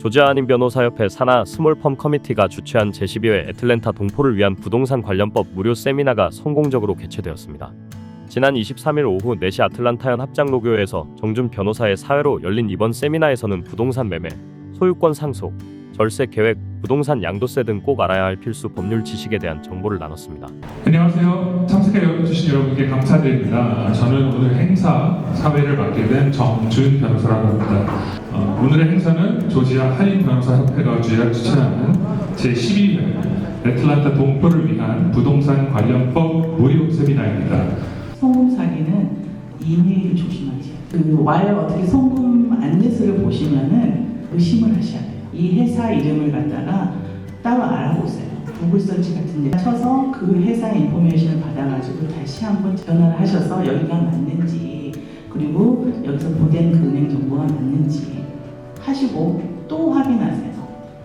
조지아 한인 변호사협회 산하 스몰펌 커미티가 주최한 제12회 애틀랜타 동포를 위한 부동산 관련법 무료 세미나가 성공적으로 개최되었습니다. 지난 23일 오후 4시 아틀란타현 합장로교회에서 정준 변호사의 사회로 열린 이번 세미나에서는 부동산 매매, 소유권 상속, 절세 계획, 부동산 양도세 등 꼭 알아야 할 필수 법률 지식에 대한 정보를 나눴습니다. 안녕하세요. 참석해 주신 여러분께 감사드립니다. 저는 오늘 행사 사회를 맡게 된 정준 변호사라고 합니다. 어, 오늘의 행사는 조지아 한인 변호사 협회가 주최- 추천하는 제12회 애틀란타 동포를 위한 부동산 관련법 무료 세미나입니다. 송금 사기는 이메일 조심하세요. 그 와이어 어떻게 송금 안내서를 보시면은 의심을 하셔야 돼요. 이 회사 이름을 갖다가 따로 알아보세요. 구글 서치 같은 데 쳐서 그 회사 인포메이션을 받아가지고 다시 한번 전화를 하셔서 여기가 맞는지 그리고 여기서 보낸 그 은행 정보가 맞는지 하시고 또 확인하세요.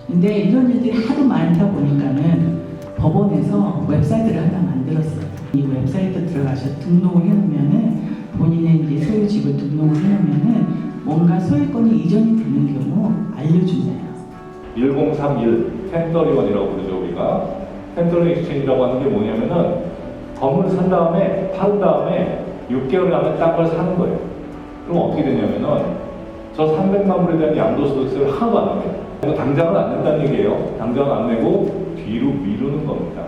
근데 이런 일들이 하도 많다 보니까는 법원에서 웹사이트를 하나 만들었어요. 이 웹사이트 들어가서 등록을 해놓으면은 본인의 이제 소유집을 등록을 해놓으면은 뭔가 소유권이 이전이 되는 경우 알려준대요. 1031 텐더리원이라고 부르죠 우리가 텐더리 익스체인지라고 하는 게 뭐냐면은 건물 산 다음에 팔 다음에 6개월 안에 딴걸 사는 거예요. 그럼 어떻게 되냐면은 저 300만 불에 대한 양도소득세를 하나도 안. 이거 당장은 안 낸다는 얘기예요. 당장은 안 내고 뒤로 미루는 겁니다.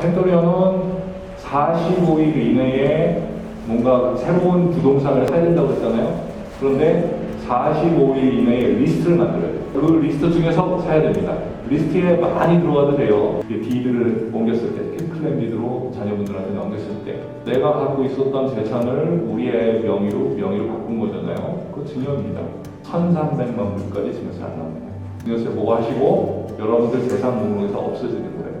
텐더리원은 45일 이내에 뭔가 새로운 부동산을 사야 된다고 했잖아요. 그런데 45일 이내에 리스트를 만들어야 돼요. 그 리스트 중에서 사야 됩니다. 리스트에 많이 들어와도 돼요. 디드를 옮겼을 때, 캠클랜 디드로 자녀분들한테 넘겼을 때, 내가 갖고 있었던 재산을 우리의 명의로, 명의로 바꾼 거잖아요. 그 증여입니다. 1,300만 불까지 증여세 안 나옵니다. 증여세 뭐 하시고, 여러분들 재산 목록에서 없어지는 거예요.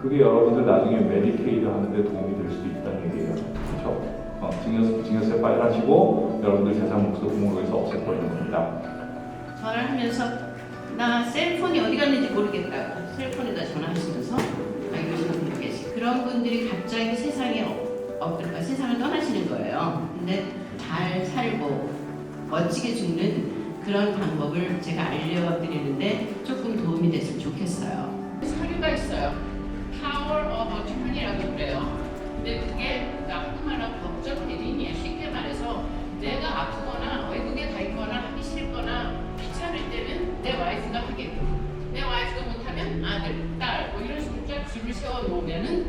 그게 여러분들 나중에 메디케이드 하는데 도움이 될 수도 있다는 얘기예요. 그렇죠? 어, 증여세, 증여세 빨리 하시고, 여러분들 재산 목록 목록에서 없애버리는 겁니다. 전화를 하면서 나 셀폰이 어디 갔는지 모르겠다고 셀폰에다 전화하시면서 알려주시는 분들 계시 그런 분들이 갑자기 세상에 없- 없을까 세상을 떠나시는 거예요. 근데 잘 살고 멋지게 죽는 그런 방법을 제가 알려드리는 나쁜 말로 법적 대리인이에요. 쉽게 말해서 내가 아프거나 외국에 가 있거나 하기 싫거나 귀찮을 때는 내 와이프가 하게끔 내 와이프가 못하면 아들, 딸 뭐 이런 식으로 쫙 줄을 세워 놓으면은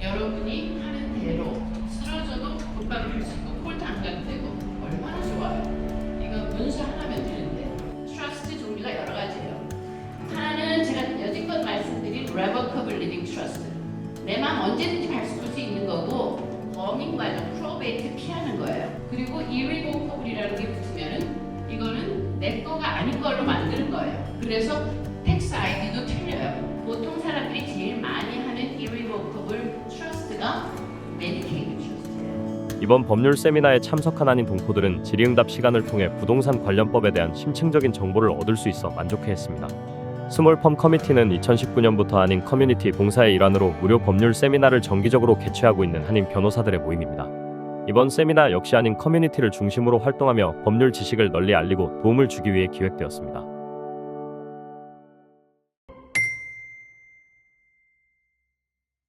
여러분이 하는 대로 쓰러져도 곧바로 할수 있고 콜트 안 가도 되고 얼마나 좋아요. 이거 문서 하나면 되는데 트러스트 종류가 여러 가지예요. 하나는 제가 여지껏 말씀드린 Revocable Living Trust. 내 마음 언제든지 바꿀 수 있는 아닌 걸로 만드는 거예요. 그래서 텍스 아이디도 틀려요. 보통 사람들이 제일 많이 하는 Irrevocable Trust가 Medicaid Trust예요. 이번 법률 세미나에 참석한 한인 동포들은 질의응답 시간을 통해 부동산 관련법에 대한 심층적인 정보를 얻을 수 있어 만족해했습니다. 스몰펌 커미티는 2019년부터 한인 커뮤니티 봉사의 일환으로 무료 법률 세미나를 정기적으로 개최하고 있는 한인 변호사들의 모임입니다. 이번 세미나 역시 한인 커뮤니티를 중심으로 활동하며 법률 지식을 널리 알리고 도움을 주기 위해 기획되었습니다.